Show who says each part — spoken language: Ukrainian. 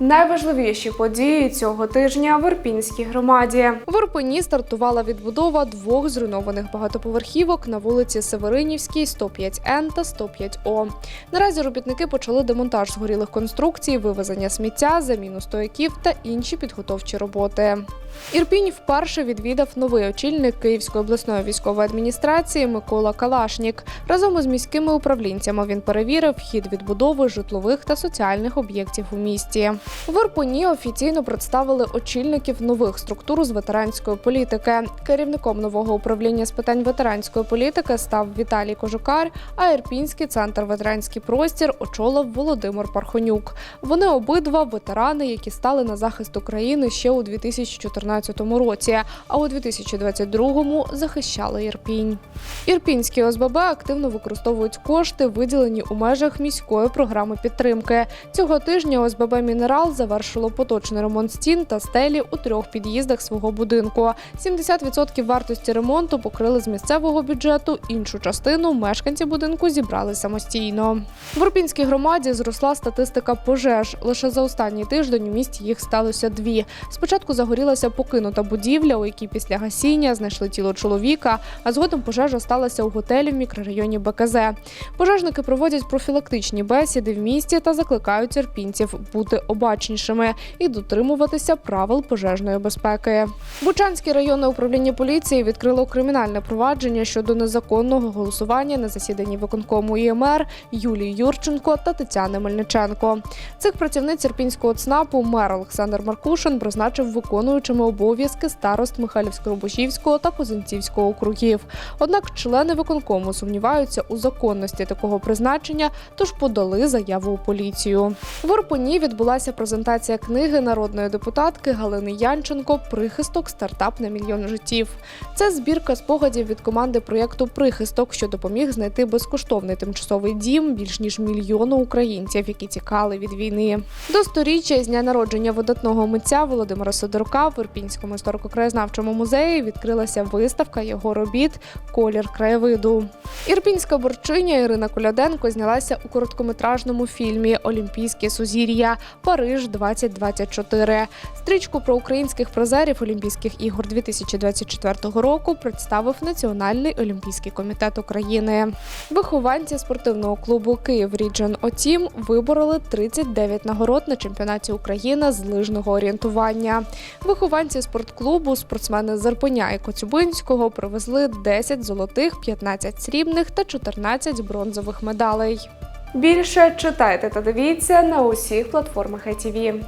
Speaker 1: Найважливіші події цього тижня в Ірпінській громаді. В Ірпені стартувала відбудова двох зруйнованих багатоповерхівок на вулиці Северинівській, 105Н та 105О. Наразі робітники почали демонтаж згорілих конструкцій, вивезення сміття, заміну стояків та інші підготовчі роботи. Ірпінь вперше відвідав новий очільник Київської обласної військової адміністрації Микола Калашнік. Разом із міськими управлінцями він перевірив хід відбудови житлових та соціальних об'єктів у місті. В Ірпені офіційно представили очільників нових структур з ветеранської політики. Керівником нового управління з питань ветеранської політики став Віталій Кожукар, а Ірпінський центр ветеранський простір очолив Володимир Пархонюк. Вони обидва ветерани, які стали на захист України ще у 2014 році, а у 2022 захищали Ірпінь. Ірпінські ОСББ активно використовують кошти, виділені у межах міської програми підтримки. Цього тижня ОСББ Мінерал завершило поточний ремонт стін та стелі у трьох під'їздах свого будинку. 70% вартості ремонту покрили з місцевого бюджету. Іншу частину мешканці будинку зібрали самостійно. В Ірпінській громаді зросла статистика пожеж. Лише за останній тиждень у місті їх сталося дві. Спочатку загорілася покинута будівля, у якій після гасіння знайшли тіло чоловіка, а згодом пожежа сталася у готелі в мікрорайоні БКЗ. Пожежники проводять профілактичні бесіди в місті та закликають ірпінців бути обачнішими і дотримуватися правил пожежної безпеки. Бучанське районне управління поліції відкрило кримінальне провадження щодо незаконного голосування на засіданні виконкому ІМР Юлії Юрченко та Тетяни Мельниченко. Цих працівниць Ірпінського ЦНАПу мер Олександр Маркушин призначив виконуючими обов'язки старост Михайлівсько-Рубушівського та Козинцівського округів. Однак члени виконкому сумніваються у законності такого призначення, тож подали заяву у поліцію. В Ірпені відбулася презентація книги народної депутатки Галини Янченко Прихисток стартап на мільйон життів. Це збірка спогадів від команди проєкту Прихисток, що допоміг знайти безкоштовний тимчасовий дім більш ніж мільйону українців, які тікали від війни. До сторіччя з дня народження видатного митця Володимира Сидорука в Ірпінському історико-краєзнавчому музеї відкрилася виставка його робіт Колір краєвиду. Ірпінська борчиня Ірина Коляденко знялася у короткометражному фільмі Олімпійське сузір'я Париж 2024 Стрічку про українських призерів Олімпійських ігор 2024 року представив Національний олімпійський комітет України. Вихованці спортивного клубу Київ Ріджен Отім вибороли 39 нагород на чемпіонаті України з лижного орієнтування. Вихованці спортклубу, спортсмени Зарпеня і Коцюбинського привезли 10 золотих, 15 срібних та 14 бронзових медалей. Більше читайте та дивіться на усіх платформах ITV.